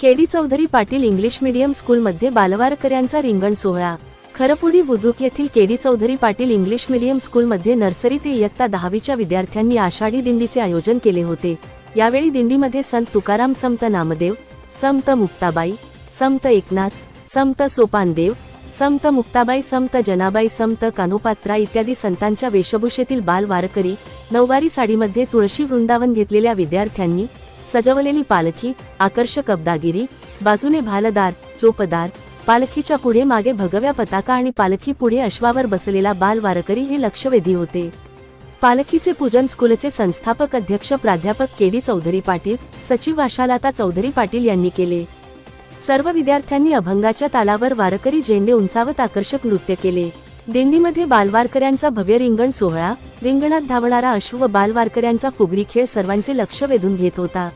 KD Chaudhari Patil English medium स्कूलमध्ये बालवारकऱ्यांचा रिंगण सोहळा. खरपुडी बुद्रुक येथील KD Chaudhari Patil English medium स्कूलमध्ये नर्सरी ते इयत्ता दहावीच्या विद्यार्थ्यांनी आषाढी दिंडीचे आयोजन केले होते. यावेळी दिंडीमध्ये संत तुकाराम संत नामदेव संत मुक्ताबाई संत एकनाथ संत सोपानदेव संत मुक्ताबाई संत जनाबाई संत कानोपात्रा इत्यादी संतांच्या वेशभूषेतील बाल वारकरी नऊवारी साडीमध्ये तुळशी वृंदावन घेतलेल्या विद्यार्थ्यांनी सजवलेली पालखी आकर्षक अब्दागिरी बाजूने भालदार चोपदार पालखीच्या पुढे मागे भगव्या पताका आणि पालखी पुढे अश्वावर बसलेला बाल वारकरी हे लक्षवेधी होते. पालखीचे पूजन स्कूलचे संस्थापक अध्यक्ष प्राध्यापक के डी चौधरी पाटील सचिव आशालता चौधरी पाटील यांनी केले. सर्व विद्यार्थ्यांनी अभंगाच्या तालावर वारकरी झेंडे उंचावत आकर्षक नृत्य केले. दिंडीमध्ये बालवारकऱ्यांचा भव्य रिंगण सोहळा रिंगणात धावणारा अश्व व बालवारकऱ्यांचा फुगडी खेळ सर्वांचे लक्ष वेधून घेत होता.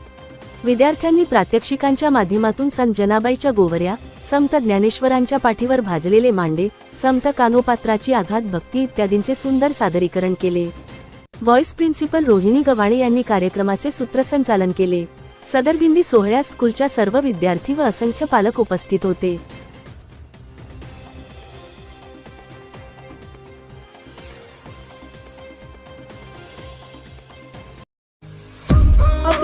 विद्यार्थ्यांनी प्रात्यक्षिकांच्या माध्यमातून संत जनाबाईच्या गोवऱ्या संत ज्ञानेश्वरांच्या पाठीवर भाजलेले मांडे संत कानोपात्राची आघात भक्ती इत्यादींचे सुंदर सादरीकरण केले. व्हॉइस प्रिन्सिपल रोहिणी गव्हाणे यांनी कार्यक्रमाचे सूत्रसंचालन केले. सदर दिंडी सोहळ्यास स्कूलच्या सर्व विद्यार्थी व असंख्य पालक उपस्थित होते.